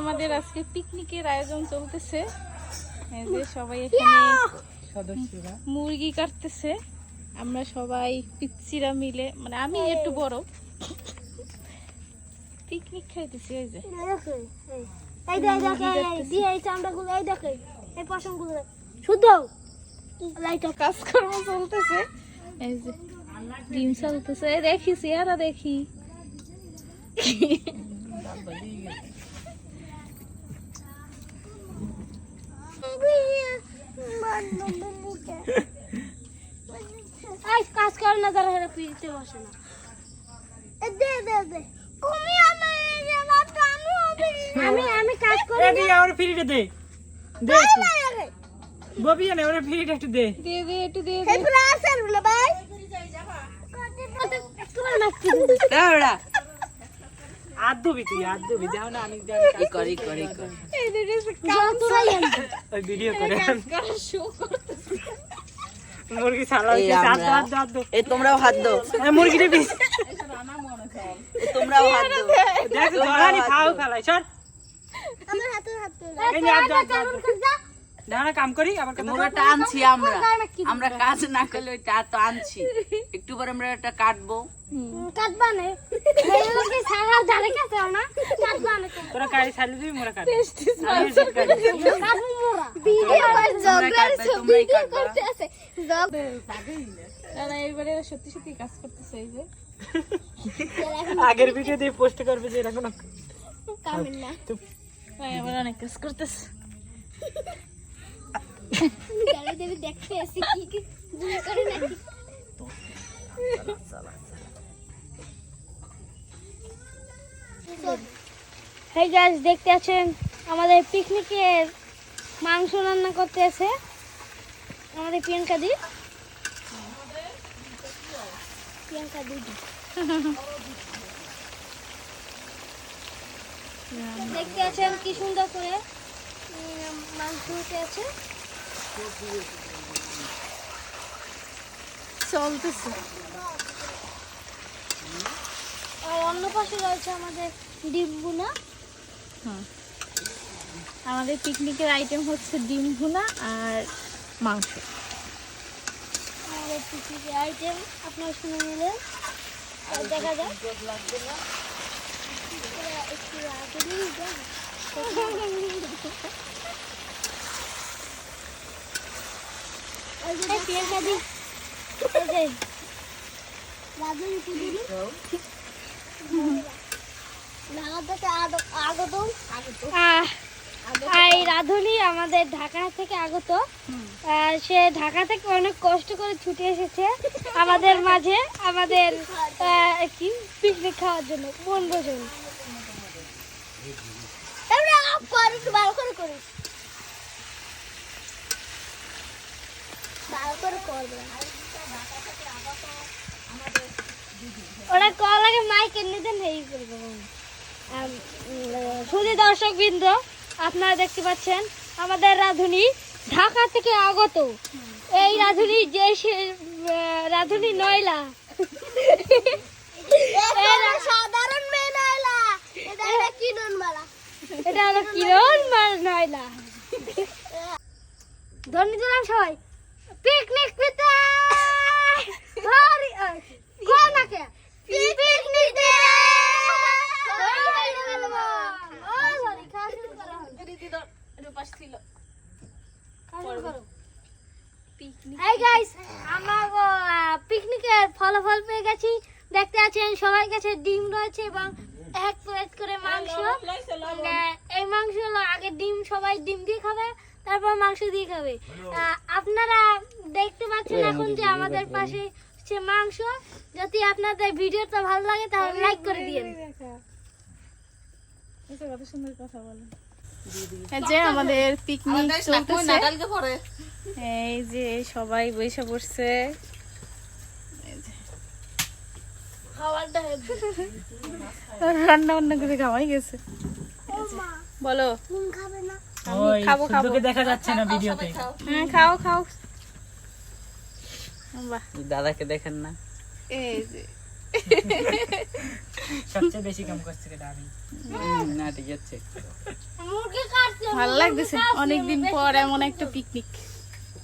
আমাদের আজকে পিকনিকের আয়োজন চলতেছে। এই যে সবাই এখানে সদস্যরা। মুরগি কাটতেছে। আমরা সবাই পিচ্ছিরা মিলে মানে আমি একটু বড়। পিকনিক খাইতেছি এই যে। এই দেখ দেখ এই দিয়ে এই চামড়াগুলো এই দেখে এই পশমগুলো। শুদ্ধ? লাইট কাজকর্ম চলতেছে। এই যে ডিম চলতেছে। এই দেখি চেহারা দেখি এই কাজ কর না তারা হেরা পিড়িতে বসে না দে দে দে তুমি আমি আমি আমি কাজ করি এ দিয়ে আমার ফ্রিটা দে দে ববি এনে ওরে ফ্রিটা একটু দে দিয়ে দে একটু দে পুরো আসল না ভাই তোমার নাকি আর ধুবি তুই আর ধুবি যাও না আমি যাই করি করি এই যে যে যতরাই আনবে। ওই ভিডিও করে মুরগি ছাড়া হাত দাও, হাত দাও, হাত তোমরাও হাত দাও। মুরগিটা পিস এই তোমরাও হাত দাও। দেখ ধরানি খাও খালাই সর। আমার হাতে হাতে দাও, দাও। কাম করি আবার আনছি আমরা। আমরা কাজ না করলে ওইটা তো আনছি। একটু পরে আমরা এটা কাটবো। কাটবা না। এই লোকে সারা ধারে কাটে না কাটবা না তোরা কারি ছাড়লি দিবি মোরা কাটি কাটবো। মোরা ভিডিও কর তোমরা কাটবে তোমরাই আছে জগ তারা এবারে সত্যি সত্যি কাজ করতেছে এই যে। আগের ভিডিও দিয়ে পোস্ট করবে যে এরকম না। অনেক কাজ করতেছে। দেখতে আসি কি কি করে নাকি? হেই গাইস দেখতে আছেন? আমাদের পিকনিকের মাংস রান্না করতে আছে আমাদের প্রিয়াঙ্কা দি। প্রিয়াঙ্কা দিদি দেখতে আছেন কি সুন্দর করে মাংস হতে আছে। চলতেছে। আর অন্য পাশে রয়েছে আমাদের ডিম বুনা আমাদের পিকনিকের আইটেম হচ্ছে ডিম ভুনা আর মাংস। আমাদের পিকনিকের আইটেম আপনারা শুনে নিলেন আর দেখা যাক। একটু আগে নিয়ে যান। এই যে প্রিয়াঙ্কা দি, এই যে, রাধুনি আমাদের ঢাকা থেকে আগত। সে ঢাকা থেকে অনেক কষ্ট করে ছুটে এসেছে আমাদের মাঝে আমাদের কি পিকনিক খাওয়ার জন্য বনভোজন। করে করিস ভালো করে করবে ওরা কল আগে মাইক এনে দেন এই করব। শুধু দর্শক বৃন্দ আপনারা দেখতে পাচ্ছেন আমাদের রাধুনি ঢাকা থেকে আগত। এই রাধুনি যে সে- রাধুনি নয়লা। সাধারণ মেয়ে নয়লা। এটা কিরণ মালা। এটা হলো কিরণ মাল নয়লা। ধন্যবাদ সবাই। পিকনিক পেতে হরি কোন নাকে পিকনিক দে এই গাইস আমরা পিকনিকের ফলাফল পেয়ে গেছি। দেখতে আছেন সবার কাছে ডিম রয়েছে এবং এক প্লেট করে মাংস। আহ, এই মাংস হলো আগে ডিম সবাই ডিম দিয়ে খাবে। তারপর মাংস দিয়ে খাবে। আপনারা দেখতে পাচ্ছেন এখন যে আমাদের পাশে হচ্ছে মাংস। যদি আপনাদের ভিডিওটা ভালো লাগে তাহলে লাইক করে দিন কত সুন্দর কথা বলে এই যে আমাদের পিকনিক চলতেছে। এই যে সবাই বসে পড়ছে। খাবারটা রান্না বান্না করে খাওয়াই গেছে। বলো। খাবে না। ওই খাব, দেখা যাচ্ছে না ভিডিওতে হ্যাঁ খাও খাও। বাহ। দাদাকে দেখেন না। এই যে। সবচেয়ে বেশি কাম করছে রে দাদি না ঠিক আছে। মুরগি কাটছে ভালো লাগতেছে। অনেকদিন পর এমন একটা পিকনিক